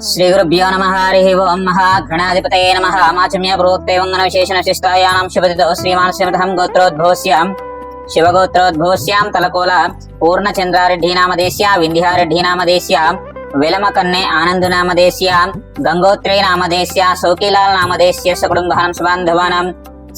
శ్రీ గురుభ్యో నమ హరి ఓం మహాగణాధిపతయ నమ మాచమ్య ప్రోక్తే వందన విశేషణ శిష్టాయానాం శుభదితో శ్రీమాన్ శ్రీమతం గోత్రోద్భవస్యాం శివగోత్రోద్భవస్యాం తలకోల పూర్ణచంద్రారెడ్డి నామదేశ్య వింధ్యారెడ్డి నామదేశ్య విలమకన్నే ఆనందు నామదేశ్య గంగోత్రే నామదేశ్య సౌకీలాల్ నామదేశ్య సకుటుంబానం సుబాంధవానం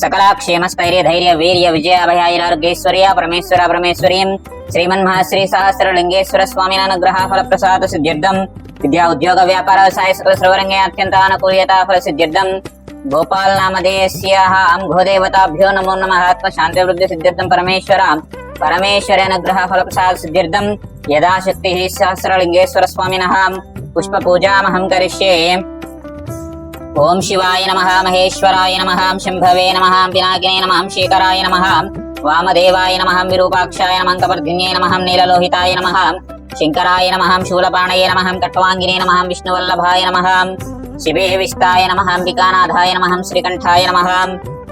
సకలా క్షేమస్థైర్య ధైర్య వీర్య విజయ అభయాయిరారోగ్యేశ్వర్య పరమేశ్వర పరమేశ్వరీం శ్రీమన్మహాశ్రీ సహస్రలింగేశ్వర స్వామిన అనుగ్రహ ఫల ప్రసాద సిద్ధ్యర్థం విద్యా ఉద్యోగ వ్యాపార వ్యవసాయ సకల సర్వరంగే అత్యంత అనుకూల్యత ఫల సిద్ధ్యర్థం గోపాల్ నామధేయస్యాహం గోదేవతాభ్యో నమో నమ. ఆత్మ శాంతి వృద్ధి సిద్ధ్యర్థం పరమేశ్వర. పరమేశ్వర అనుగ్రహ ఫల ప్రసాద సిద్ధ్యర్థం. యథాశక్తి సహస్రలింగేశ్వర స్వామిన. పుష్ప పూజామహం కరిష్యే. ఓం శివాయ నమ. మహేశ్వరాయ నమ. శంభవే నమ. పినాకినే నమ. శేఖరాయ నమ. వామదేవాయ నమ. విరూపాక్షాయ నమ. కపర్ధిన్యే నమ. నీలలోహితాయ నమ. శంకరాయ నమ శూలపాణయ నమ కట్వాంగినే నమ విష్ణువల్లభాయ నమ శివే విష్టాయ నమ అంబికానాథాయ నమ శ్రీకంఠాయ నమ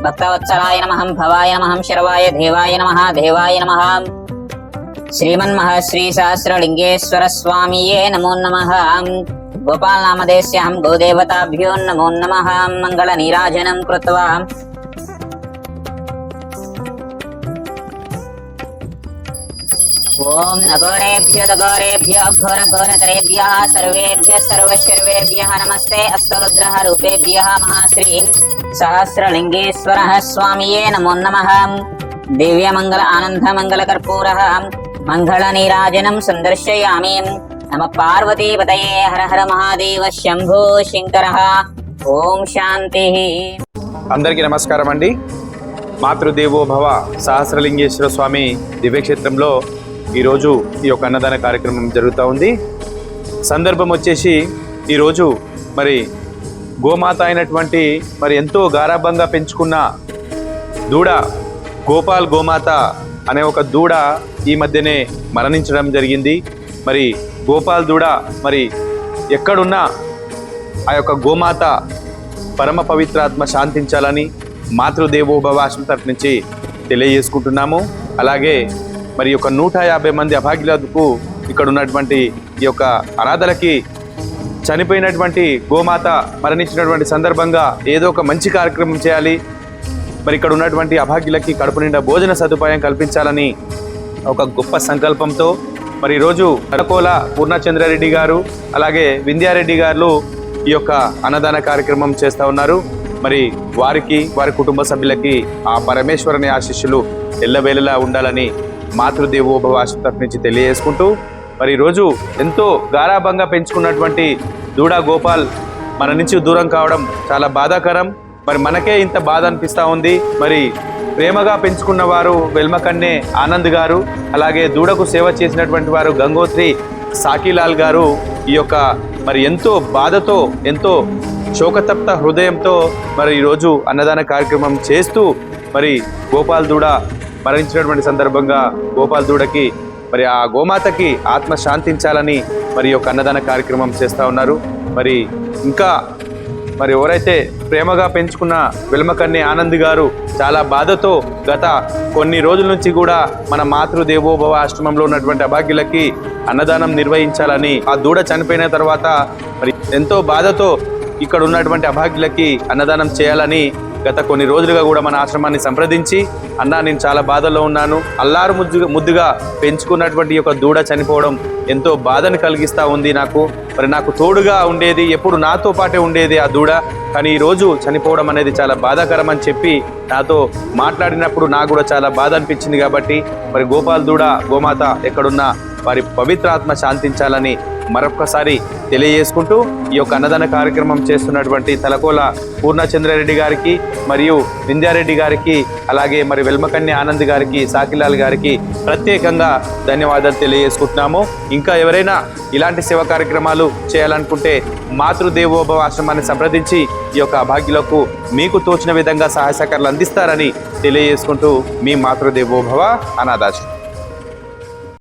భక్తవత్సలాయ నమహం భవాయ నమహం శర్వాయ దేవాయ నమ దేవాయ నమ. శ్రీమన్మహశ్రీ సహస్రలింగేశ్వర స్వామియే నమో నమ. గోపాల్ నామదేశ్యాం గోదేవతాభ్యో నమో నమ. మంగళ నీరాజనం కృత్వా. ఓం అఘోరేభ్య దఘోరేభ్య ఘోర ఘోరతరేభ్య సర్వేభ్య సర్వశర్వేభ్య నమస్తే అస్తరుద్ర రూపేభ్య మహాశ్రీ సహస్రలింగేశ్వర స్వామియే నమో నమ దివ్యమంగళ ఆనంద మంగళ కర్పూర మంగళ నీరాజనం సందర్శయామి నమ పార్వతీపతయే హర హర మహాదేవ శంభో శంకర ఓం శాంతి అందరికీ నమస్కారం అండి మాతృదేవోభవ సహస్రలింగేశ్వర స్వామి దివ్యక్షేత్రంలో ఈరోజు ఈ యొక్క అన్నదాన కార్యక్రమం జరుగుతూ ఉంది. సందర్భం వచ్చేసి ఈరోజు మరి గోమాత అయినటువంటి మరి ఎంతో గారాభంగా పెంచుకున్న దూడ గోపాల్ గోమాత అనే ఒక దూడ ఈ మధ్యనే మరణించడం జరిగింది. మరి గోపాల్ దూడ మరి ఎక్కడున్నా ఆ యొక్క గోమాత పరమ పవిత్రాత్మ శాంతించాలని మాతృదేవోభవ ఆశ్రమం తరఫు నుంచి తెలియజేసుకుంటున్నాము. అలాగే మరి ఒక నూట యాభై మంది అభాగ్యులకు ఇక్కడ ఉన్నటువంటి ఈ యొక్క అనాథలకి చనిపోయినటువంటి గోమాత మరణించినటువంటి సందర్భంగా ఏదో ఒక మంచి కార్యక్రమం చేయాలి. మరి ఇక్కడ ఉన్నటువంటి అభాగ్యులకి కడుపు నిండా భోజన సదుపాయం కల్పించాలని ఒక గొప్ప సంకల్పంతో మరి ఈరోజు నరకోల పూర్ణచంద్రారెడ్డి గారు అలాగే వింధ్యారెడ్డి గారు ఈ యొక్క అన్నదాన కార్యక్రమం చేస్తూ ఉన్నారు. మరి వారికి వారి కుటుంబ సభ్యులకి ఆ పరమేశ్వరుని ఆశీస్సులు ఎల్లవేళలా ఉండాలని మాతృదేవోభవ ఆశ్రమం తరఫు నుంచి తెలియజేసుకుంటూ మరి ఈరోజు ఎంతో గారాభంగా పెంచుకున్నటువంటి దూడా గోపాల్ మన నుంచి దూరం కావడం చాలా బాధాకరం. మరి మనకే ఇంత బాధ అనిపిస్తూ ఉంది. మరి ప్రేమగా పెంచుకున్న వారు వెల్మకన్నే ఆనంద్ గారు అలాగే దూడకు సేవ చేసినటువంటి వారు గంగోత్రి సాకిలాల్ గారు ఈ యొక్క మరి ఎంతో బాధతో ఎంతో శోకతప్త హృదయంతో మరి ఈరోజు అన్నదాన కార్యక్రమం చేస్తూ మరి గోపాల్ దూడ మరణించినటువంటి సందర్భంగా గోపాల్ దూడకి మరి ఆ గోమాతకి ఆత్మ శాంతించాలని మరి ఒక అన్నదాన కార్యక్రమం చేస్తూ ఉన్నారు. మరి ఇంకా మరి ఎవరైతే ప్రేమగా పెంచుకున్న వెల్మకన్నే ఆనంద్ గారు చాలా బాధతో గత కొన్ని రోజుల నుంచి కూడా మన మాతృదేవోభవ ఆశ్రమంలో ఉన్నటువంటి అభాగ్యులకి అన్నదానం నిర్వహించాలని ఆ దూడ చనిపోయిన తర్వాత మరి ఎంతో బాధతో ఇక్కడ ఉన్నటువంటి అభాగ్యులకి అన్నదానం చేయాలని గత కొన్ని రోజులుగా కూడా మన ఆశ్రమాన్ని సంప్రదించి అన్నా నేను చాలా బాధలో ఉన్నాను. అల్లారు ముద్దుగా ముద్దుగా పెంచుకున్నటువంటి యొక్క దూడ చనిపోవడం ఎంతో బాధను కలిగిస్తూ ఉంది నాకు. మరి నాకు తోడుగా ఉండేది ఎప్పుడు నాతో పాటే ఉండేది ఆ దూడ. కానీ ఈ రోజు చనిపోవడం అనేది చాలా బాధాకరం అని చెప్పి నాతో మాట్లాడినప్పుడు నాకు కూడా చాలా బాధ అనిపించింది కాబట్టి మరి గోపాల్ దూడ గోమాత ఎక్కడున్నా వారి పవిత్రాత్మ శాంతించాలని మరొక్కసారి తెలియజేసుకుంటూ ఈ యొక్క అన్నదాన కార్యక్రమం చేస్తున్నటువంటి తలకోల పూర్ణచంద్రారెడ్డి గారికి మరియు వింధ్యారెడ్డి గారికి అలాగే మరి వెల్మకన్య ఆనంద్ గారికి సాకిలాల్ గారికి ప్రత్యేకంగా ధన్యవాదాలు తెలియజేసుకుంటున్నాము. ఇంకా ఎవరైనా ఇలాంటి సేవా కార్యక్రమాలు చేయాలనుకుంటే మాతృదేవోభవ ఆశ్రమాన్ని సంప్రదించి ఈ యొక్క అభాగ్యులకు మీకు తోచిన విధంగా సహాయ సహకారాలు అందిస్తారని తెలియజేసుకుంటూ మీ మాతృదేవోభవ అనాథాశ్రమం.